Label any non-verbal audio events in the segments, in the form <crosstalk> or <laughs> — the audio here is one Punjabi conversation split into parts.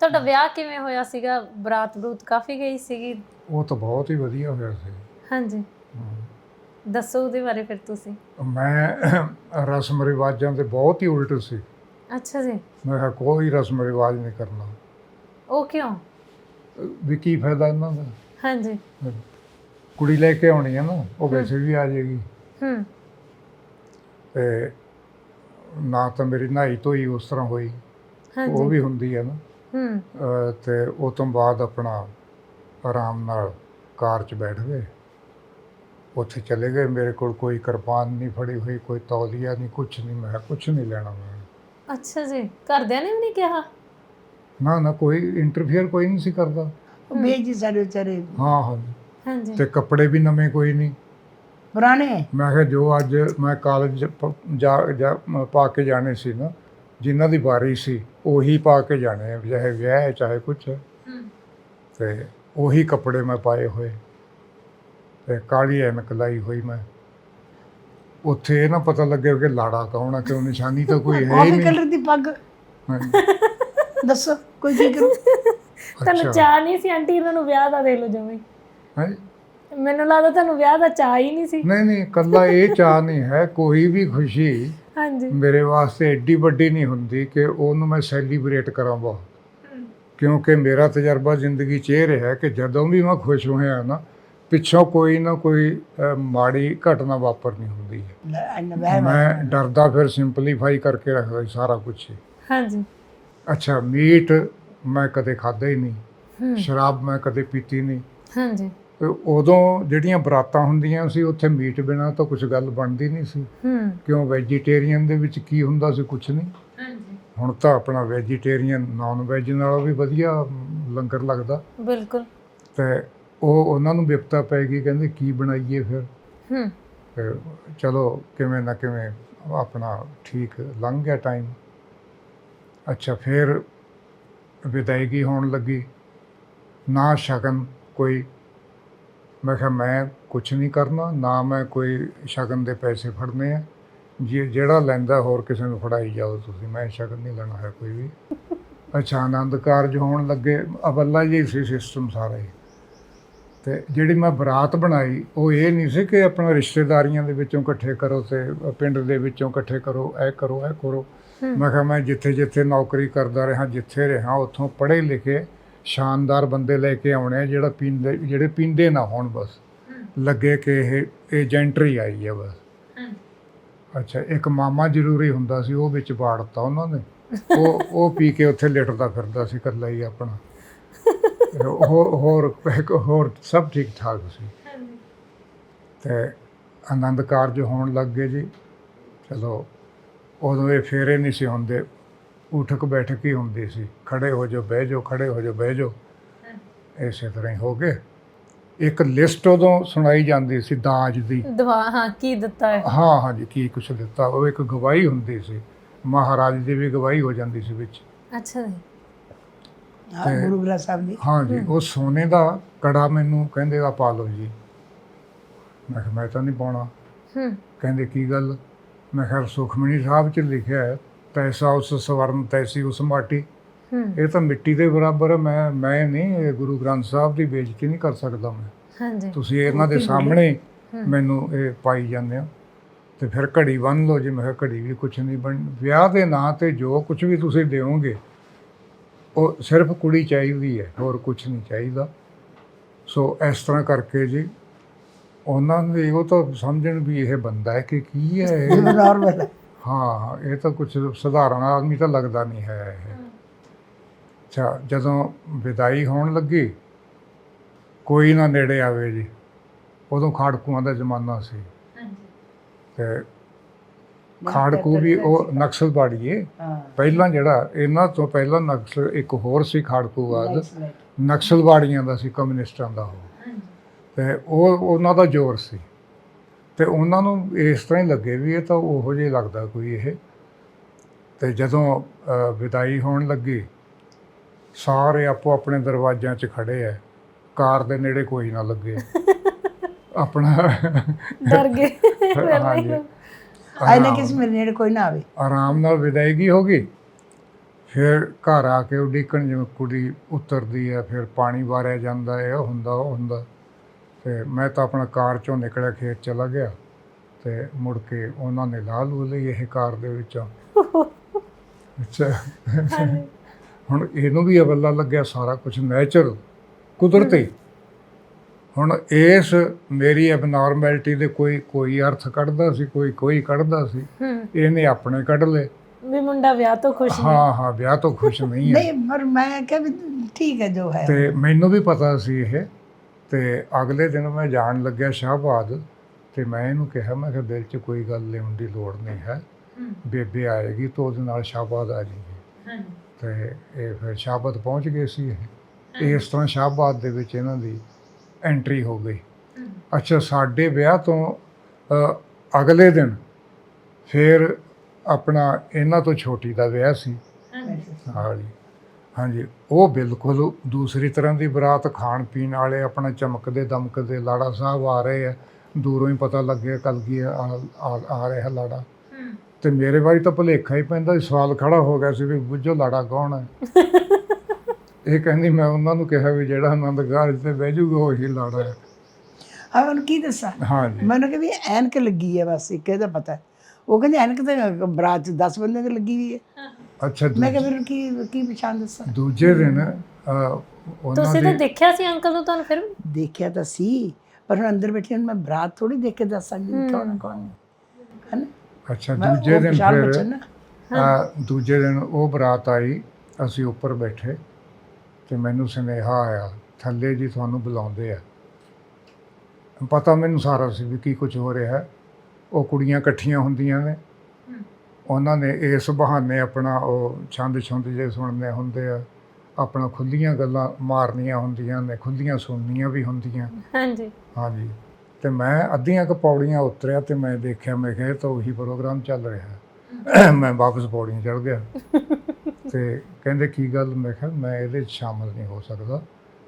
ਤੁਹਾਡਾ ਵਿਆਹ ਕਿਵੇਂ ਹੋਇਆ ਸੀਗਾ? ਬਰਾਤ ਬਰੂਤ ਕਾਫੀ ਗਈ ਸੀਗੀ? ਉਹ ਤਾਂ ਬਹੁਤ ਹੀ ਵਧੀਆ ਹੋਇਆ ਸੀ। ਹਾਂਜੀ। ਦੱਸੋ ਉਹਦੇ ਬਾਰੇ ਫਿਰ ਤੁਸੀਂ। ਮੈਂ ਰਸਮ ਰਿਵਾਜਾਂ ਦੇ ਬਹੁਤ ਹੀ ਉਲਟ ਸੀ। ਅੱਛਾ ਜੀ। ਮੈਂ ਕਿਹਾ ਕੋਈ ਰਸਮ ਰਿਵਾਜ ਨਹੀਂ ਕਰਨਾ। ਉਹ ਕਿਉਂ? ਵੀ ਕੀ ਫਾਇਦਾ ਇਹਨਾਂ ਦਾ? ਹਾਂਜੀ। ਕੁੜੀ ਲੈ ਕੇ ਆਉਣੀ ਹੈ ਨਾ ਉਹ ਵੈਸੇ ਵੀ ਆ ਜਾਏਗੀ। ਹੂੰ। ਤੇ ਨਾ ਤਾਂ ਮੇਰੀ ਨਹਾਈ ਧੋਈ ਉਸ ਤਰ੍ਹਾਂ ਹੋਈ। ਉਹ ਵੀ ਹੁੰਦੀ ਹੈ ਨਾ। ਹੂੰ। ਅਹ ਤੇ ਉਹ ਤੋਂ ਬਾਅਦ ਆਪਣਾ ਆਰਾਮ ਨਾਲ ਕਾਰ 'ਚ ਬੈਠ ਗਏ। ਉੱਥੇ ਚਲੇ ਗਏ। ਮੇਰੇ ਕੋਲ ਕੋਈ ਕਿਰਪਾਨ ਨਹੀਂ ਫੜੀ ਹੋਈ ਕੋਈ ਤੌਲੀਆ ਨਹੀਂ ਕੁਝ ਨਹੀਂ। ਮੈਂ ਕੁਝ ਨਹੀਂ ਲੈਣਾ ਮੈਂ। ਅੱਛਾ ਜੀ। ਘਰਦਿਆਂ ਨੇ ਵੀ ਨਹੀਂ ਕਿਹਾ? ਨਾ ਨਾ ਕੋਈ ਇੰਟਰਫੇਅਰ ਕੋਈ ਨਹੀਂ ਸੀ ਕਰਦਾ। ਬੇਜੀ ਸਾਡੇ ਵਿਚਾਰੇ। ਹਾਂ ਹਾਂ ਹਾਂਜੀ। ਤੇ ਕੱਪੜੇ ਵੀ ਨਵੇਂ ਕੋਈ ਨਹੀਂ। ਪੁਰਾਣੇ? ਮੈਂ ਕਿਹਾ ਜੋ ਅੱਜ ਮੈਂ ਕਾਲਜ ਜਾ ਜਾ- ਪਾ ਕੇ ਜਾਣੇ ਸੀ ਨਾ ਜਿਨ੍ਹਾਂ ਦੀ ਵਾਰੀ ਸੀ ਉਹੀ ਪਾ ਕੇ ਜਾਣੇ ਆ, ਚਾਹੇ ਵਿਆਹ ਹੈ ਚਾਹੇ ਕੁਛ ਹੈ। ਤੇ ਉਹੀ ਕੱਪੜੇ ਮੈਂ ਪਾਏ ਹੋਏ। ਤੇ ਕਾਲੀ ਐਨਕ ਲਾਈ ਹੋਈ ਮੈਂ। ਉੱਥੇ ਨਾ ਪਤਾ ਲੱਗੇ ਕਿ ਲਾੜਾ ਕੌਣ ਆ ਕਿਉਂ ਨਿਸ਼ਾਨੀ ਤਾਂ ਕੋਈ ਹੈ ਨਹੀਂ। ਕਲਰ ਦੀ ਪੱਗ। ਦੱਸੋ ਕੋਈ ਕੀ ਕਰੂ? ਤੁਹਾਨੂੰ ਚਾਹ ਨਹੀਂ ਸੀ ਆਂਟੀ ਇਹਨਾਂ ਨੂੰ ਵਿਆਹ ਦਾ ਦੇ ਲੋ ਜਮੇ। ਮੈਨੂੰ ਲੱਗਦਾ ਤੁਹਾਨੂੰ ਵਿਆਹ ਦਾ ਚਾਹ ਹੀ ਨਹੀਂ ਸੀ। ਨਹੀਂ ਨਹੀਂ ਕੱਲਾ ਇਹ ਚਾਹ ਨਹੀਂ ਹੈ ਕੋਈ ਵੀ ਖੁਸ਼ੀ ਹਾਂਜੀ। ਮੇਰੇ ਵਾਸਤੇ ਏਡੀ ਵੱਡੀ ਨਹੀਂ ਹੁੰਦੀ ਕਿ ਉਹਨੂੰ ਮੈਂ ਸੈਲੀਬ੍ਰੇਟ ਕਰਾਂਵਾ ਕਿਉਂਕਿ ਮੇਰਾ ਤਜਰਬਾ ਜ਼ਿੰਦਗੀ 'ਚ ਇਹ ਰਿਹਾ ਕਿ ਜਦੋਂ ਵੀ ਮੈਂ ਖੁਸ਼ ਹੋਇਆ ਨਾ ਪਿੱਛੋਂ ਕੋਈ ਨਾ ਕੋਈ ਮਾੜੀ ਘਟਨਾ ਵਾਪਰ ਨਹੀਂ ਹੁੰਦੀ ਹੈ। ਮੈਂ ਡਰਦਾ ਫਿਰ ਸਿੰਪਲੀਫਾਈ ਕਰਕੇ ਰੱਖਦਾ ਸਾਰਾ ਕੁਝ ਹਾਂਜੀ। ਅੱਛਾ ਮੀਟ ਮੈਂ ਕਦੇ ਖਾਦਾ ਹੀ ਨਹੀਂ। ਸ਼ਰਾਬ ਮੈਂ ਕਦੇ ਪੀਤੀ ਨਹੀਂ। ਹਾਂਜੀ। ਉਦੋਂ ਜਿਹੜੀਆਂ ਬਰਾਤਾਂ ਹੁੰਦੀਆਂ ਸੀ ਉੱਥੇ ਮੀਟ ਬਿਨਾ ਤਾਂ ਕੁਝ ਗੱਲ ਬਣਦੀ ਨਹੀਂ ਸੀ। ਹੂੰ। ਕਿਉਂ ਵੈਜੀਟੇਰੀਅਨ ਦੇ ਵਿੱਚ ਕੀ ਹੁੰਦਾ ਸੀ? ਕੁਝ ਨਹੀਂ। ਹਾਂਜੀ। ਹੁਣ ਤਾਂ ਆਪਣਾ ਵੈਜੀਟੇਰੀਅਨ ਨਾਨ ਵੈਜ ਨਾਲੋਂ ਵੀ ਵਧੀਆ ਲੰਗਰ ਲੱਗਦਾ। ਬਿਲਕੁਲ। ਤੇ ਉਹ ਉਹਨਾਂ ਨੂੰ ਵਿਪਤਾ ਪੈ ਗਈ ਕਹਿੰਦੇ ਕੀ ਬਣਾਈਏ ਫਿਰ? ਹੂੰ। ਤੇ ਚਲੋ ਕਿਵੇਂ ਨਾ ਕਿਵੇਂ ਆਪਣਾ ਠੀਕ ਲੰਘ ਗਿਆ ਟਾਈਮ ਅੱਛਾ ਫਿਰ ਵਿਦਾਇਗੀ ਹੋਣ ਲੱਗੀ। ਨਾ ਸ਼ਗਨ ਕੋਈ ਮੈਂ ਕਿਹਾ ਮੈਂ ਕੁਝ ਨਹੀਂ ਕਰਨਾ ਨਾ ਮੈਂ ਕੋਈ ਸ਼ਗਨ ਦੇ ਪੈਸੇ ਫੜਨੇ ਆ। ਜੇ ਜਿਹੜਾ ਲੈਂਦਾ ਹੋਰ ਕਿਸੇ ਨੂੰ ਫੜਾਈ ਜਾਓ ਤੁਸੀਂ ਮੈਂ ਸ਼ਗਨ ਨਹੀਂ ਲੈਣਾ ਹੈ ਕੋਈ ਵੀ। ਅੱਛਾ ਆਨੰਦ ਕਾਰਜ ਹੋਣ ਲੱਗੇ। ਅਵੱਲਾ ਜੀ ਸੀ ਸਿਸਟਮ ਸਾਰਾ। ਹੀ ਤੇ ਜਿਹੜੀ ਮੈਂ ਬਰਾਤ ਬਣਾਈ ਉਹ ਇਹ ਨਹੀਂ ਸੀ ਕਿ ਆਪਣਾ ਰਿਸ਼ਤੇਦਾਰੀਆਂ ਦੇ ਵਿੱਚੋਂ ਇਕੱਠੇ ਕਰੋ ਤੇ ਪਿੰਡ ਦੇ ਵਿੱਚੋਂ ਇਕੱਠੇ ਕਰੋ ਇਹ ਕਰੋ ਇਹ ਕਰੋ। ਮੈਂ ਕਿਹਾ ਮੈਂ ਜਿੱਥੇ ਜਿੱਥੇ ਨੌਕਰੀ ਕਰਦਾ ਰਿਹਾ ਜਿੱਥੇ ਰਿਹਾ ਉੱਥੋਂ ਪੜ੍ਹੇ ਲਿਖੇ ਸ਼ਾਨਦਾਰ ਬੰਦੇ ਲੈ ਕੇ ਆਉਣੇ ਆ ਜਿਹੜਾ ਪੀਂਦੇ ਜਿਹੜੇ ਪੀਂਦੇ ਨਾ ਹੋਣ ਬਸ। ਲੱਗੇ ਕਿ ਇਹ ਏਜੰਟਰੀ ਆਈ ਹੈ ਬਸ। ਅੱਛਾ ਇੱਕ ਮਾਮਾ ਜ਼ਰੂਰੀ ਹੁੰਦਾ ਸੀ ਉਹ ਵਿੱਚ ਬਾੜਤਾ ਉਹਨਾਂ ਨੇ। ਉਹ ਉਹ ਪੀ ਕੇ ਉੱਥੇ ਲਿਟਦਾ ਫਿਰਦਾ ਸੀ ਇਕੱਲਾ ਹੀ ਆਪਣਾ। ਹੋਰ ਹੋਰ ਹੋਰ ਸਭ ਠੀਕ ਠਾਕ ਸੀ ਤੇ ਆਨੰਦ ਕਾਰਜ ਹੋਣ ਲੱਗ ਗਏ ਜੀ। ਚਲੋ ਉਦੋਂ ਇਹ ਫੇਰੇ ਨਹੀਂ ਸੀ ਹੁੰਦੇ। ਉਠਕ ਬੈਠਕ ਹੀ ਹੁੰਦੀ ਸੀ। ਖੜੇ ਹੋ ਜਾਓ ਬਹਿ ਜਾਓ ਖੜੇ ਹੋ ਜਾਓ ਬਹਿ ਜਾਓ। ਇਸੇ ਤਰ੍ਹਾਂ ਹੀ ਹੋ ਗਏ। ਇੱਕ ਲਿਸਟ ਉਦੋਂ ਸੁਣਾਈ ਜਾਂਦੀ ਸੀ ਦਾਜ ਦੀ। ਦਵਾ ਹਾਂ ਕੀ ਦਿੱਤਾ ਹੈ? ਹਾਂ ਹਾਂ ਜੀ ਕੀ ਕੁਛ ਦਿੱਤਾ। ਉਹ ਇੱਕ ਗਵਾਹੀ ਹੁੰਦੀ ਸੀ। ਮਹਾਰਾਜ ਦੀ ਵੀ ਗਵਾਹੀ ਹੋ ਜਾਂਦੀ ਸੀ ਵਿੱਚ। ਅੱਛਾ ਜੀ। ਹਾਂ ਗੁਰੂ ਗ੍ਰੰਥ ਸਾਹਿਬ ਦੀ ਹਾਂ ਜੀ ਉਹ ਸੋਨੇ ਦਾ ਕੜਾ ਮੈਨੂੰ ਕਹਿੰਦੇ ਆ ਪਾ ਲਓ ਜੀ। ਮੈਂ ਕਿਹਾ ਮੈਂ ਤਾਂ ਨਹੀਂ ਪਾਉਣਾ। ਹੂੰ। ਕਹਿੰਦੇ ਕੀ ਗੱਲ? ਮੈਂ ਕਿਹਾ ਸੁਖਮਨੀ ਸਾਹਿਬ ਚ ਲਿਖਿਆ ਹੈ ਤੈਸਾ ਉਸ ਸਵਰਨ ਤੈਸੀ ਉਸ ਮਾਟੀ। ਇਹ ਤਾਂ ਮਿੱਟੀ ਦੇ ਬਰਾਬਰ ਮੈਂ ਮੈਂ ਨਹੀਂ ਇਹ ਗੁਰੂ ਗ੍ਰੰਥ ਸਾਹਿਬ ਦੀ ਬੇਇੱਜ਼ਤੀ ਨਹੀਂ ਕਰ ਸਕਦਾ ਮੈਂ। ਹਾਂਜੀ। ਤੁਸੀਂ ਇਹਨਾਂ ਦੇ ਸਾਹਮਣੇ ਮੈਨੂੰ ਇਹ ਪਾਈ ਜਾਂਦੇ ਹੋ। ਤੇ ਫਿਰ ਘੜੀ ਬੰਨ ਲਓ ਜੀ ਮੈਂ ਕਿਹਾ ਘੜੀ ਵੀ ਕੁਝ ਨਹੀਂ ਬਣ ਵਿਆਹ ਦੇ ਨਾਂ ਤੇ ਜੋ ਕੁਝ ਵੀ ਤੁਸੀਂ ਦਿਓਗੇ ਉਹ ਸਿਰਫ ਕੁੜੀ ਚਾਹੀਦੀ ਹੈ ਹੋਰ ਕੁਝ ਨਹੀਂ ਚਾਹੀਦਾ। ਸੋ ਇਸ ਤਰ੍ਹਾਂ ਕਰਕੇ ਜੀ ਉਹਨਾਂ ਨੇ ਉਹ ਤਾਂ ਸਮਝਣ ਵੀ ਇਹ ਬੰਦਾ ਹੈ ਕਿ ਕੀ ਹੈ ਇਹ। ਨਾਰਮਲ ਹਾਂ ਇਹ ਤਾਂ ਕੁਝ ਸਧਾਰਨ ਆਦਮੀ ਤਾਂ ਲੱਗਦਾ ਨਹੀਂ ਹੈ ਇਹ। ਅੱਛਾ ਜਦੋਂ ਵਿਦਾਈ ਹੋਣ ਲੱਗੀ ਕੋਈ ਨਾ ਨੇੜੇ ਆਵੇ ਜੀ। ਉਦੋਂ ਖਾੜਕੂਆਂ ਦਾ ਜ਼ਮਾਨਾ ਸੀ। ਤੇ ਖਾੜਕੂ ਵੀ ਉਹ ਨਕਸਲਬਾੜੀਏ ਹਾਂ। ਪਹਿਲਾਂ ਜਿਹੜਾ ਇਹਨਾਂ ਤੋਂ ਪਹਿਲਾਂ ਨਕਸਲ ਇੱਕ ਹੋਰ ਸੀ ਖਾੜਕੂਵਾਦ. ਨਕਸਲਬਾੜੀਆਂ ਦਾ ਸੀ ਕਮਿਊਨਿਸਟਾਂ ਦਾ ਉਹ। ਤੇ ਉਹ ਉਹਨਾਂ ਦਾ ਜ਼ੋਰ ਸੀ। ਤੇ ਉਹਨਾਂ ਨੂੰ ਇਸ ਤਰ੍ਹਾਂ ਹੀ ਲੱਗੇ ਵੀ ਇਹ ਤਾਂ ਉਹੋ ਜਿਹਾ ਲੱਗਦਾ ਕੋਈ ਇਹ। ਤੇ ਜਦੋਂ ਵਿਦਾਈ ਹੋਣ ਲੱਗੀ ਸਾਰੇ ਆਪੋ ਆਪਣੇ ਦਰਵਾਜ਼ਿਆਂ 'ਚ ਖੜੇ ਐ। ਕਾਰ ਦੇ ਨੇੜੇ ਕੋਈ ਨਾ ਲੱਗੇ। <laughs> ਆਪਣਾ ਡਰ ਗਏ। <laughs> ਆਇਨਾ ਕਿਸ ਮੇਰੇ ਨੇੜੇ ਕੋਈ ਨਾ ਆਵੇ। ਆਰਾਮ ਨਾਲ ਵਿਦਾਇਗੀ ਹੋ ਗਈ? ਫਿਰ ਘਰ ਆ ਕੇ ਉਡੀਕਣ ਜਿਵੇਂ ਕੁੜੀ ਉਤਰਦੀ ਹੈ ਫਿਰ ਪਾਣੀ ਵਾਰਿਆ ਜਾਂਦਾ ਹੈ ਉਹ ਹੁੰਦਾ ਉਹ ਹੁੰਦਾ। ਤੇ ਮੈਂ ਤਾਂ ਆਪਣਾ ਕਾਰ ਚੋਂ ਨਿਕਲਿਆ ਖੇਤ ਚਲਾ ਗਿਆ ਤੇ ਮੁੜ ਕੇ ਉਹਨਾਂ ਨੇ ਲਾ ਲੂ ਲਈ ਇਹ ਕਾਰ ਦੇ ਵਿੱਚੋਂ। <laughs> ਅੱਛਾ। ਹੁਣ ਇਹਨੂੰ ਵੀ ਅਵੱਲਾ ਲੱਗਿਆ ਸਾਰਾ ਕੁਝ ਨੈਚੁਰਲ ਕੁਦਰਤੀ। ਹੁਣ ਇਸ ਮੇਰੀ ਐਬਨੋਰਮੈਲਿਟੀ ਦੇ ਕੋਈ ਕੋਈ ਅਰਥ ਕੱਢਦਾ ਸੀ ਕੋਈ ਕੋਈ ਕੱਢਦਾ ਸੀ ਇਹਨੇ ਆਪਣੇ ਕੱਢ ਲਏ। ਵੀ ਮੁੰਡਾ ਵਿਆਹ ਤੋਂ ਖੁਸ਼ ਨਹੀਂ। ਹਾਂ ਹਾਂ ਵਿਆਹ ਤੋਂ ਖੁਸ਼ ਨਹੀਂ ਹੈ। ਨਹੀਂ ਪਰ ਮੈਂ ਕਿਹਾ ਵੀ ਠੀਕ ਹੈ ਜੋ ਹੈ। ਤੇ ਮੈਨੂੰ ਵੀ ਪਤਾ ਸੀ ਇਹ। ਤੇ ਅਗਲੇ ਦਿਨ ਮੈਂ ਜਾਣ ਲੱਗਿਆ ਸ਼ਾਹਬਾਦ ਤੇ ਮੈਂ ਇਹਨੂੰ ਕਿਹਾ ਮੈਂ ਕਿਹਾ ਦਿਲ 'ਚ ਕੋਈ ਗੱਲ ਲੈਣ ਦੀ ਲੋੜ ਨਹੀਂ ਹੈ। ਬੇਬੇ ਆਏਗੀ ਤਾਂ ਉਹਦੇ ਨਾਲ ਸ਼ਾਹਬਾਦ ਆ ਜਾਏਗੀ। ਤੇ ਇਹ ਫਿਰ ਸ਼ਾਹਬਾਦ ਪਹੁੰਚ ਗਏ ਸੀ ਇਹ। ਇਸ ਤਰ੍ਹਾਂ ਸ਼ਾਹਬਾਦ ਦੇ ਵਿੱਚ ਇਹਨਾਂ ਦੀ ਐਂਟਰੀ ਹੋ ਗਈ। ਅੱਛਾ ਸਾਡੇ ਵਿਆਹ ਤੋਂ ਅਗਲੇ ਦਿਨ ਫਿਰ ਆਪਣਾ ਇਹਨਾਂ ਤੋਂ ਛੋਟੀ ਦਾ ਵਿਆਹ ਸੀ। ਹਾਂਜੀ। ਹਾਂਜੀ ਉਹ ਬਿਲਕੁਲ ਦੂਸਰੀ ਤਰ੍ਹਾਂ ਦੀ ਬਰਾਤ ਖਾਣ ਪੀਣ ਵਾਲੇ ਆਪਣਾ ਚਮਕਦੇ ਦਮਕਦੇ ਲਾੜਾ ਸਾਹਿਬ ਆ ਰਹੇ ਆ। ਦੂਰੋਂ ਹੀ ਪਤਾ ਲੱਗਿਆ ਕਲਗੀ ਆ ਆ- ਆ ਰਿਹਾ ਲਾੜਾ। ਤੇ ਮੇਰੇ ਵਾਰੀ ਤਾਂ ਭੁਲੇਖਾ ਹੀ ਪੈਂਦਾ ਸਵਾਲ ਖੜਾ ਹੋ ਗਿਆ ਸੀ ਵੀ ਬੁੱਝੋ ਲਾੜਾ ਕੌਣ ਹੈ ਇਹ ਕਹਿੰਦੀ ਮੈਂ ਉਹਨਾਂ ਨੂੰ ਕਿਹਾ ਵੀ ਜਿਹੜਾ ਆਨੰਦ ਕਾਰਜ ਤੇ ਬਹਿ ਜੂਗਾ ਉਹੀ ਲਾੜਾ ਹੈ ਹਾਂ ਉਹਨੂੰ ਕੀ ਦੱਸਾਂ? ਹਾਂਜੀ। ਮੈਨੂੰ ਕਿ ਵੀ ਐਨਕ ਲੱਗੀ ਹੈ ਬਸ ਇੱਕ ਇਹਦਾ ਪਤਾ। ਹੈ। ਉਹ ਕਹਿੰਦੇ ਐਨਕ ਤਾਂ ਬਰਾਤ 'ਚ 10 ਬੰਦੇ ਤੇ ਲੱਗੀ ਹੋਈ ਹੈ। ਅੱਛਾ ਮੈਂ ਕਿਹਾ ਫਿਰ ਕੀ ਕੀ ਪਛਾਣ ਦੱਸਾਂ? ਦੂਜੇ ਦਿਨ ਉਹਨਾਂ ਤੁਸੀਂ ਤਾਂ ਦੀ ਦੇਖਿਆ ਸੀ ਅੰਕਲ ਨੂੰ ਤੁਹਾਨੂੰ ਫਿਰ ਦੇਖਿਆ ਤਾਂ ਸੀ ਪਰ ਹੁਣ ਅੰਦਰ ਬੈਠੀ ਨੂੰ ਮੈਂ ਬਰਾਤ ਥੋੜੀ ਦੇਖ ਕੇ ਦੱਸ ਸਕਦੀ ਕੌਣ ਕੌਣ ਹੈ ਨਾ ਅੱਛਾ ਮੈਂ- ਦੂਜੇ ਉਹ ਦਿਨ ਫਿਰ ਨਾ। ਆ ਦੂਜੇ ਦਿਨ ਉਹ ਬਰਾਤ ਆਈ ਅਸੀਂ ਉੱਪਰ ਬੈਠੇ ਤੇ ਮੈਨੂੰ ਸੁਨੇਹਾ ਆਇਆ ਥੱਲੇ ਜੀ ਤੁਹਾਨੂੰ ਬੁਲਾਉਂਦੇ ਆ। ਪਤਾ ਮੈਨੂੰ ਸਾਰਾ ਸੀ ਵੀ ਕੀ ਕੁਝ ਹੋ ਰਿਹਾ ਹੈ। ਉਹ ਕੁੜੀਆਂ ਇਕੱਠੀਆਂ ਹੁੰਦੀਆਂ ਨੇ ਉਹਨਾਂ ਨੇ ਇਸ ਬਹਾਨੇ ਆਪਣਾ ਉਹ ਛੰਦ ਛੰਦ ਜੇ ਸੁਣਨੇ ਹੁੰਦੇ ਆ ਆਪਣਾ ਖੁੱਲੀਆਂ ਗੱਲਾਂ ਮਾਰਨੀਆਂ ਹੁੰਦੀਆਂ ਨੇ ਖੁੱਲੀਆਂ ਸੁਣਨੀਆਂ ਵੀ ਹੁੰਦੀਆਂ। ਹਾਂਜੀ। ਹਾਂਜੀ। ਤੇ ਮੈਂ ਅੱਧੀਆਂ ਕੁ ਪੌੜੀਆਂ ਉਤਰਿਆ ਤੇ ਮੈਂ ਦੇਖਿਆ ਮੈਂ ਕਿਹਾ ਤਾਂ ਉਹੀ ਪ੍ਰੋਗਰਾਮ ਚੱਲ ਰਿਹਾ। ਮੈਂ ਵਾਪਸ ਪੌੜੀਆਂ ਚੜ ਗਿਆ। ਤੇ ਕਹਿੰਦੇ ਕੀ ਗੱਲ? ਮੈਂ ਕਿਹਾ ਮੈਂ ਇਹਦੇ ਸ਼ਾਮਲ ਨਹੀਂ ਹੋ ਸਕਦਾ।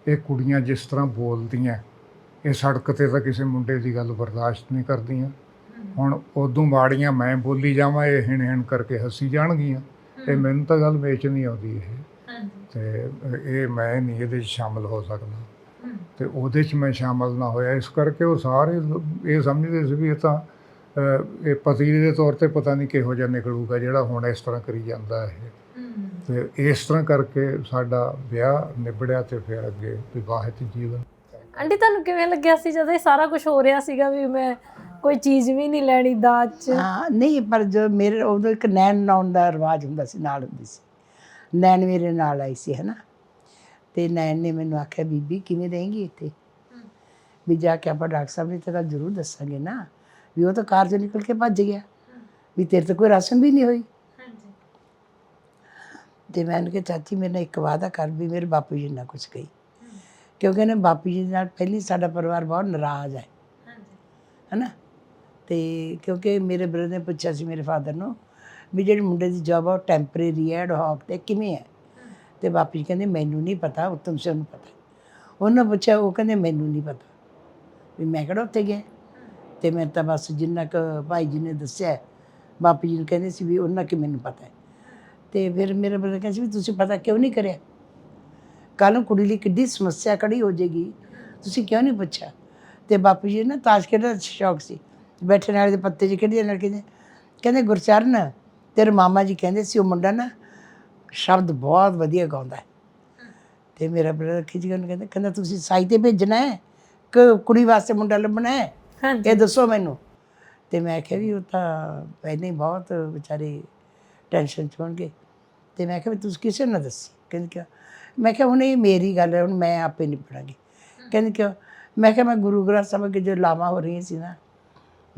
ਇਹ ਕੁੜੀਆਂ ਜਿਸ ਤਰ੍ਹਾਂ ਬੋਲਦੀਆਂ ਇਹ ਸੜਕ ਤੇ ਤਾਂ ਕਿਸੇ ਮੁੰਡੇ ਦੀ ਗੱਲ ਬਰਦਾਸ਼ਤ ਨਹੀਂ ਕਰਦੀਆਂ। ਹੁਣ ਉਦੋਂ ਮਾੜੀਆਂ ਮੈਂ ਬੋਲੀ ਜਾਵਾਂ ਇਹ ਹਿਣ ਹਿਣ ਕਰਕੇ ਹੱਸੀ ਜਾਣਗੀਆਂ। ਤੇ ਮੈਨੂੰ ਤਾਂ ਗੱਲ ਵੇਚ ਨਹੀਂ ਆਉਂਦੀ ਇਹ। ਤੇ ਇਹ ਮੈਂ ਨਹੀਂ ਇਹਦੇ 'ਚ ਸ਼ਾਮਲ ਹੋ ਸਕਦਾ। ਤੇ ਉਹਦੇ 'ਚ ਮੈਂ ਸ਼ਾਮਲ ਨਾ ਹੋਇਆ। ਇਸ ਕਰਕੇ ਉਹ ਸਾਰੇ ਇਹ ਸਮਝਦੇ ਸੀ ਵੀ ਇਹ ਤਾਂ ਇਹ ਪਤੀ ਦੇ ਤੌਰ ਤੇ ਪਤਾ ਨਹੀਂ ਕਿਹੋ ਜਿਹਾ ਨਿਕਲੂਗਾ ਜਿਹੜਾ ਹੁਣ ਇਸ ਤਰ੍ਹਾਂ ਕਰੀ ਜਾਂਦਾ ਇਹ। ਤੇ ਇਸ ਤਰ੍ਹਾਂ ਕਰਕੇ ਸਾਡਾ ਵਿਆਹ ਨਿਬੜਿਆ ਤੇ ਫਿਰ ਅੱਗੇ ਵਿਵਾਹਿਤ ਜੀਵਨ। ਆਂਟੀ ਤੁਹਾਨੂੰ ਕਿਵੇਂ ਲੱਗਿਆ ਸੀ ਜਦੋਂ ਇਹ ਸਾਰਾ ਕੁਝ ਹੋ ਰਿਹਾ ਸੀਗਾ ਵੀ ਮੈਂ ਕੋਈ ਚੀਜ਼ ਵੀ ਨਹੀਂ ਲੈਣੀ ਦਾਜ ਚ? ਹਾਂ ਨਹੀਂ ਪਰ ਜੋ ਮੇਰੇ ਉਦੋਂ ਇੱਕ ਨੈਣ ਨਾਉਣ ਦਾ ਰਿਵਾਜ ਹੁੰਦਾ ਸੀ ਨਾਲ ਹੁੰਦੀ ਸੀ। ਨੈਣ ਮੇਰੇ ਨਾਲ ਆਈ ਸੀ ਹਨਾ? ਤੇ ਨੈਣ ਨੇ ਮੈਨੂੰ ਆਖਿਆ ਬੀਬੀ ਕਿਵੇਂ ਰਹੇਂਗੀ ਇੱਥੇ? ਵੀ ਜਾ ਕੇ ਆਪਾਂ ਡਾਕਟਰ ਸਾਹਿਬ ਨੇ ਤਾਂ ਗੱਲ ਜ਼ਰੂਰ ਦੱਸਾਂਗੇ ਨਾ ਵੀ ਉਹ ਤਾਂ ਕਾਰ ਚੋਂ ਨਿਕਲ ਕੇ ਭੱਜ ਗਿਆ। ਵੀ ਤੇਰੇ ਤੇ ਕੋਈ ਰਾਸ਼ਨ ਵੀ ਨਹੀਂ ਹੋਈ। ਤੇ ਮੈਂ ਉਹਨੂੰ ਕਿਹਾ ਚਾਚੀ ਮੇਰੇ ਨਾਲ ਇੱਕ ਵਾਅਦਾ ਕਰ ਵੀ ਮੇਰੇ ਬਾਪੂ ਜੀ ਨਾਲ ਕੁਝ ਕਹੀ। ਕਿਉਂਕਿ ਇਹਨੇ ਬਾਪੂ ਜੀ ਨਾਲ ਪਹਿਲੀ ਸਾਡਾ ਪਰਿਵਾਰ ਬਹੁਤ ਨਾਰਾਜ਼ ਹੈ। ਹਨਾ? ਤੇ ਕਿਉਂਕਿ ਮੇਰੇ ਬ੍ਰਦਰ ਨੇ ਪੁੱਛਿਆ ਸੀ ਮੇਰੇ ਫਾਦਰ ਨੂੰ ਵੀ ਜਿਹੜੀ ਮੁੰਡੇ ਦੀ ਜੌਬ ਆ ਉਹ ਟੈਂਪਰੇਰੀ ਹੈ ਐਡ ਹੌਕ ਤੇ ਕਿਵੇਂ ਹੈ? ਤੇ ਬਾਪੂ ਜੀ ਕਹਿੰਦੇ, ਮੈਨੂੰ ਨਹੀਂ ਪਤਾ ਉੱਤਮ ਸਿੰਘ ਨੂੰ ਪਤਾ ਉਹਨਾਂ ਪੁੱਛਿਆ, ਉਹ ਕਹਿੰਦੇ, ਮੈਨੂੰ ਨਹੀਂ ਪਤਾ। ਵੀ ਮੈਂ ਕਿਹੜਾ ਉੱਥੇ ਗਿਆ? ਤੇ ਮੈਂ ਤਾਂ ਬਸ ਜਿੰਨਾ ਕੁ ਭਾਈ ਜੀ ਨੇ ਦੱਸਿਆ ਬਾਪੂ ਜੀ ਨੂੰ ਕਹਿੰਦੇ ਸੀ ਵੀ ਉਹਨਾਂ ਕਿ ਮੈਨੂੰ ਪਤਾ ਹੈ। ਤੇ ਫਿਰ ਮੇਰੇ ਬ੍ਰਦਰ ਕਹਿੰਦੇ ਸੀ ਵੀ ਤੁਸੀਂ ਪਤਾ ਕਿਉਂ ਨਹੀਂ ਕਰਿਆ? ਕੱਲ੍ਹ ਨੂੰ ਕੁੜੀ ਲਈ ਕਿੱਡੀ ਸਮੱਸਿਆ ਖੜੀ ਹੋ ਜਾਏਗੀ। ਤੁਸੀਂ ਕਿਉਂ ਨਹੀਂ ਪੁੱਛਿਆ? ਤੇ ਬਾਪੂ ਜੀ ਨਾ ਤਾਸ਼ ਖੇਡਣ ਦਾ ਸ਼ੌਕ ਸੀ। ਬੈਠੇ ਨਾਲ ਦੇ ਪੱਤੇ 'ਚ ਖੇਡੀ ਨਾਲ ਕਹਿੰਦੇ ਕਹਿੰਦੇ ਗੁਰਚਰਨ ਤੇਰੇ ਮਾਮਾ ਜੀ ਕਹਿੰਦੇ ਸੀ ਉਹ ਮੁੰਡਾ ਨਾ ਸ਼ਬਦ ਬਹੁਤ ਵਧੀਆ ਗਾਉਂਦਾ ਹੈ। ਤੇ ਮੇਰਾ ਬ੍ਰਦਰ ਖਿੱਚ ਗਿਆ ਕਹਿੰਦਾ ਕਹਿੰਦਾ ਤੁਸੀਂ ਸਾਈ ਤੇ ਭੇਜਣਾ ਹੈ? ਕਿ ਕੁੜੀ ਵਾਸਤੇ ਮੁੰਡਾ ਲੱਭਣਾ ਹੈ? ਇਹ ਦੱਸੋ ਮੈਨੂੰ। ਤੇ ਮੈਂ ਕਿਹਾ ਵੀ ਉਹ ਤਾਂ ਪਹਿਲਾਂ ਹੀ ਬਹੁਤ ਵਿਚਾਰੇ ਟੈਨਸ਼ਨ ਚ ਹੋਣਗੇ। ਤੇ ਮੈਂ ਕਿਹਾ ਵੀ ਤੁਸੀਂ ਕਿਸੇ ਨੂੰ ਨਾ ਦੱਸੀ। ਕਹਿੰਦੇ ਕਿ ਮੈਂ ਕਿਹਾ ਹੁਣ ਇਹ ਮੇਰੀ ਗੱਲ ਹੈ ਹੁਣ ਮੈਂ ਆਪੇ ਨਿਪੜਾਂਗੀ ਕਹਿੰਦੇ ਕਿ ਮੈਂ ਕਿਹਾ ਮੈਂ ਗੁਰੂ ਗ੍ਰੰਥ ਸਾਹਿਬ ਅੱਗੇ ਜੋ ਲਾਵਾਂ ਹੋ ਰਹੀਆਂ ਸੀ ਨਾ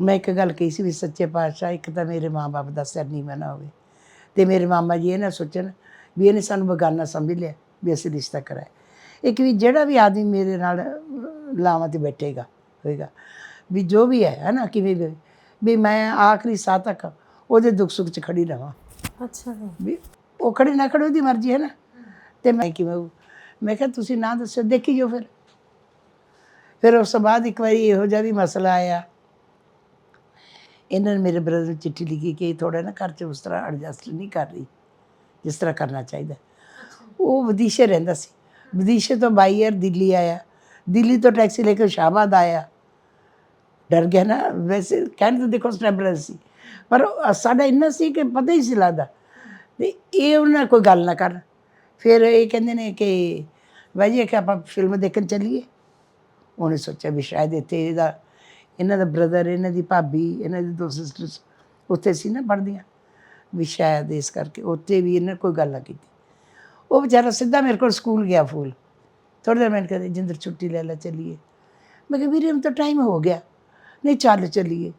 ਮੈਂ ਇੱਕ ਗੱਲ ਕਹੀ ਸੀ ਵੀ ਸੱਚੇ ਪਾਤਸ਼ਾਹ ਇੱਕ ਤਾਂ ਮੇਰੇ ਮਾਪੇ ਦਾ ਸਿਰ ਨਹੀਂ ਨਾ ਹੋਵੇ। ਤੇ ਮੇਰੇ ਮਾਮਾ ਜੀ ਇਹ ਨਾ ਸੋਚਣ ਵੀ ਇਹਨੇ ਸਾਨੂੰ ਬਗਾਨਾ ਸਮਝ ਲਿਆ ਵੀ ਅਸੀਂ ਰਿਸ਼ਤਾ ਕਰਾਇਆ। ਇੱਕ ਵੀ ਜਿਹੜਾ ਵੀ ਆਦਮੀ ਮੇਰੇ ਨਾਲ ਲਾਵਾਂ ਤੇ ਬੈਠੇਗਾ ਹੋਏਗਾ। ਵੀ ਜੋ ਵੀ ਹੈ ਹਨਾ ਕਿਵੇਂ ਵੀ ਵੀ ਮੈਂ ਆਖਰੀ ਸਾਹ ਤੱਕ ਉਹਦੇ ਦੁੱਖ ਸੁੱਖ 'ਚ ਖੜੀ ਰਵਾਂ। ਅੱਛਾ ਜੀ। ਵੀ ਉਹ ਖੜੀ ਨਾ ਖੜੀ ਉਹਦੀ ਮਰਜ਼ੀ ਹੈ ਨਾ। ਤੇ ਮੈਂ ਕਿਵੇਂ? ਮੈਂ ਕਿਹਾ ਤੁਸੀਂ ਨਾ ਦੱਸੋ ਦੇਖੀ ਜੋ ਫਿਰ। ਫਿਰ ਉਸ ਤੋਂ ਬਾਅਦ ਇੱਕ ਵਾਰੀ ਇਹੋ ਜਿਹਾ ਵੀ ਮਸਲਾ ਆਇਆ। ਇਹਨਾਂ ਨੇ ਮੇਰੇ ਬ੍ਰਦਰ ਨੂੰ ਚਿੱਠੀ ਲਿਖੀ ਕਿ ਥੋੜਾ ਨਾ ਘਰ 'ਚ ਉਸ ਤਰ੍ਹਾਂ ਐਡਜਸਟ ਨਹੀਂ ਕਰ ਰਹੀ ਜਿਸ ਤਰ੍ਹਾਂ ਕਰਨਾ ਚਾਹੀਦਾ ਉਹ ਵਿਦੇਸ਼ੇ ਰਹਿੰਦਾ ਸੀ ਵਿਦੇਸ਼ੇ ਤੋਂ ਬਾਈ ਏਅਰ ਦਿੱਲੀ ਆਇਆ ਦਿੱਲੀ ਤੋਂ ਟੈਕਸੀ ਲੈ ਕੇ ਸ਼ਾਹਬਾਦ ਆਇਆ ਡਰ ਗਿਆ ਨਾ ਵੈਸੇ ਕਹਿਣ ਤਾਂ ਦੇਖੋ ਸਟੈਬਲਰ ਸੀ ਪਰ ਉਹ ਸਾਡਾ ਇੰਨਾ ਸੀ ਕਿ ਪਤਾ ਹੀ ਸੀ ਲੱਗਦਾ ਤੇ ਇਹ ਉਹਨਾਂ ਨਾਲ ਕੋਈ ਗੱਲ ਨਾ ਕਰਨ ਫਿਰ ਇਹ ਕਹਿੰਦੇ ਨੇ ਕਿ ਬਾਈ ਜੀ ਕਿ ਆਪਾਂ ਫਿਲਮ ਦੇਖਣ ਚੱਲੀਏ ਉਹਨੇ ਸੋਚਿਆ ਵੀ ਸ਼ਾਇਦ ਇੱਥੇ ਇਹਦਾ ਇਹਨਾਂ ਦਾ ਬ੍ਰਦਰ ਇਹਨਾਂ ਦੀ ਭਾਬੀ, ਇਹਨਾਂ ਦੀ ਦੋ ਸਿਸਟਰਸ ਉੱਥੇ ਸੀ ਨਾ, ਪੜ੍ਹਦੀਆਂ। ਵੀ ਸ਼ਾਇਦ ਇਸ ਕਰਕੇ ਉੱਥੇ ਵੀ ਇਹਨਾਂ ਕੋਈ ਗੱਲ ਨਾ ਕੀਤੀ। ਉਹ ਵਿਚਾਰਾ ਸਿੱਧਾ ਮੇਰੇ ਕੋਲ ਸਕੂਲ ਗਿਆ ਫੂਲ। ਥੋੜ੍ਹੀ ਦੇਰ ਮੈਂ ਕਹਿੰਦੇ, ਜਿੰਦਰ, ਛੁੱਟੀ ਲੈ ਲੈ, ਚੱਲੀਏ। ਮੈਂ ਕਿਹਾ, ਵੀਰੇ, ਹੁਣ ਤਾਂ ਟਾਈਮ ਹੋ ਗਿਆ। ਨਹੀਂ, ਚੱਲ ਚੱਲੀਏ।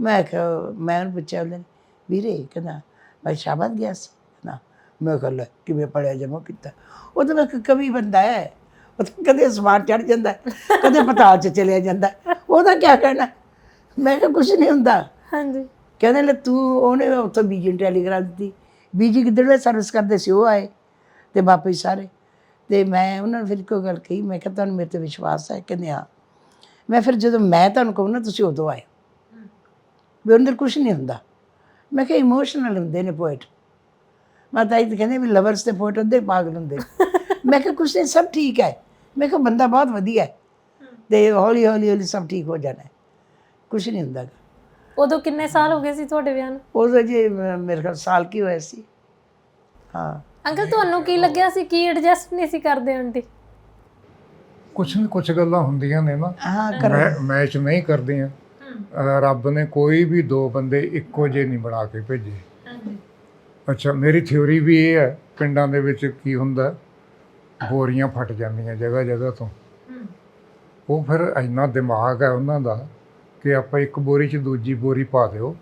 ਮੈਂ ਕਿਹਾ, ਮੈਂ ਉਹਨੂੰ ਪੁੱਛਿਆ ਉਹਨੇ, ਵੀਰੇ, ਕਹਿੰਦਾ, ਮੈਂ ਸ਼ਾਬਾਦ ਗਿਆ ਸੀ। ਨਾ ਮੈਂ ਕਿਹਾ, ਲੈ, ਕਿਵੇਂ ਪੜਿਆ ਜਮਾ ਕੀਤਾ? ਉਹ ਤਾਂ ਮੈਂ ਕਵੀ ਬੰਦਾ ਹੈ। ਕਦੇ ਅਸਮਾਨ ਚੜ ਜਾਂਦਾ ਕਦੇ ਪਤਾਲ 'ਚ ਚਲਿਆ ਜਾਂਦਾ। ਉਹਦਾ ਕੀ ਕਹਿਣਾ? ਮੈਂ ਕਿਹਾ ਕੁਝ ਨਹੀਂ ਹੁੰਦਾ। ਹਾਂਜੀ। ਕਹਿੰਦੇ ਲੈ ਤੂੰ ਉਹਨੇ ਉੱਥੋਂ ਬੀਜੀ ਟੈਲੀਗ੍ਰਾਮ ਦਿੱਤੀ। ਬੀਜੀ ਕਿੱਧਰ ਸਰਵਿਸ ਕਰਦੇ ਸੀ ਉਹ ਆਏ ਤੇ ਵਾਪਸ ਸਾਰੇ। ਤੇ ਮੈਂ ਉਹਨਾਂ ਨੂੰ ਫਿਰ ਕੋਈ ਗੱਲ ਕਹੀ ਮੈਂ ਕਿਹਾ ਤੁਹਾਨੂੰ ਮੇਰੇ ਤੇ ਵਿਸ਼ਵਾਸ ਹੈ? ਕਹਿੰਦੇ ਹਾਂ। ਮੈਂ ਫਿਰ ਜਦੋਂ ਮੈਂ ਤੁਹਾਨੂੰ ਕਹੂੰ ਨਾ ਤੁਸੀਂ ਉਦੋਂ ਆਏ ਵੀ ਅੰਦਰ ਕੁਝ ਨਹੀਂ ਹੁੰਦਾ। ਮੈਂ ਕਿਹਾ ਇਮੋਸ਼ਨਲ ਹੁੰਦੇ ਨੇ ਪੋਇਟ ਮਾਤਾ ਜੀ ਤਾਂ ਕਹਿੰਦੇ ਵੀ ਲਵਰਸ ਤੇ ਪੋਇਟ ਹੁੰਦੇ ਪਾਗਲ ਹੁੰਦੇ ਮੈਂ ਕਿਹਾ ਕੁਝ ਨਹੀਂ ਸਭ ਠੀਕ ਹੈ। ਮੈਂ ਕਿਹਾ ਬੰਦਾ ਬਹੁਤ ਵਧੀਆ ਹੈ। ਤੇ ਹੌਲੀ ਹੌਲੀ ਹੌਲੀ ਸਭ ਠੀਕ ਹੋ ਜਾਣਾ ਹੈ। ਕੁਝ ਨਹੀਂ ਹੁੰਦਾ। ਉਦੋਂ ਕਿੰਨੇ ਸਾਲ ਹੋ ਗਏ ਸੀ ਤੁਹਾਡੇ ਵਿਆਹ ਨੂੰ? ਉਦੋਂ ਜੇ ਮੇਰੇ ਖਿਆਲ ਸਾਲ ਕੀ ਹੋਇਆ ਸੀ। ਹਾਂ। ਅੰਕਲ ਤੁਹਾਨੂੰ ਕੀ ਲੱਗਿਆ ਸੀ? ਕੀ ਐਡਜਸਟ ਨਹੀਂ ਸੀ ਕਰਦੇ ਆਂਟੀ? ਕੁਛ ਨਾ ਕੁਛ ਗੱਲਾਂ ਹੁੰਦੀਆਂ ਨੇ ਨਾ। ਹਾਂ ਕਰ। ਮੈਂ ਮੈਚ ਨਹੀਂ ਕਰਦੀਆਂ। ਅਹ ਰੱਬ ਨੇ ਕੋਈ ਵੀ ਦੋ ਬੰਦੇ ਇੱਕੋ ਜਿਹੇ ਨਹੀਂ ਬਣਾ ਕੇ ਭੇਜੇ। ਅੱਛਾ ਮੇਰੀ ਥਿਉਰੀ ਵੀ ਇਹ ਹੈ ਪਿੰਡਾਂ ਦੇ ਵਿੱਚ ਕੀ ਹੁੰਦਾ ਬੋਰੀਆਂ ਫਟ ਜਾਂਦੀਆਂ ਜਗ੍ਹਾ ਜਗ੍ਹਾ ਤੋਂ। ਉਹ ਫਿਰ ਇੰਨਾ ਦਿਮਾਗ ਹੈ ਉਹਨਾਂ ਦਾ ਕਿ ਆਪਾਂ ਇੱਕ ਬੋਰੀ 'ਚ ਦੂਜੀ ਬੋਰੀ ਪਾ ਦਿਓ।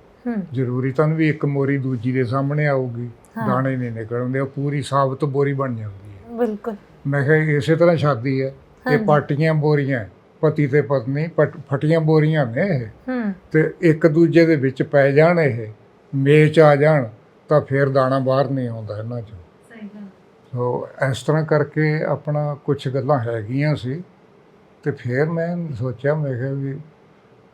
ਜ਼ਰੂਰੀ ਤਾਂ ਵੀ ਇੱਕ ਮੋਰੀ ਦੂਜੀ ਦੇ ਸਾਹਮਣੇ ਆਊਗੀ ਦਾਣੇ ਨਹੀਂ ਨਿਕਲਣਦੇ ਉਹ ਪੂਰੀ ਸਾਬਤ ਬੋਰੀ ਬਣ ਜਾਂਦੀ ਹੈ। ਬਿਲਕੁਲ। ਮੈਂ ਕਿਹਾ ਇਸੇ ਤਰ੍ਹਾਂ ਸ਼ਾਦੀ ਹੈ ਇਹ ਪਾਟੀਆਂ ਬੋਰੀਆਂ ਪਤੀ ਤੇ ਪਤਨੀ ਫਟੀਆਂ ਬੋਰੀਆਂ ਨੇ ਇਹ। ਤੇ ਇੱਕ ਦੂਜੇ ਦੇ ਵਿੱਚ ਪੈ ਜਾਣ ਇਹ ਮੇਚ ਆ ਜਾਣ ਤਾਂ ਫਿਰ ਦਾਣਾ ਬਾਹਰ ਨਹੀਂ ਆਉਂਦਾ ਇਹਨਾਂ ਚੋਂ। ਸੋ ਇਸ ਤਰ੍ਹਾਂ ਕਰਕੇ ਆਪਣਾ ਕੁਝ ਗੱਲਾਂ ਹੈਗੀਆਂ ਸੀ ਤੇ ਫਿਰ ਮੈਂ ਸੋਚਿਆ, ਮੈਂ ਕਿਹਾ ਵੀ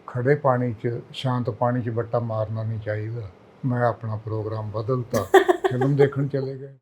ਖੜੇ ਪਾਣੀ 'ਚ, ਸ਼ਾਂਤ ਪਾਣੀ 'ਚ ਬੱਟਾ ਮਾਰਨਾ ਨਹੀਂ ਚਾਹੀਦਾ। ਮੈਂ ਆਪਣਾ ਪ੍ਰੋਗਰਾਮ ਬਦਲਤਾ, ਫਿਲਮ ਦੇਖਣ ਚਲੇ ਗਏ।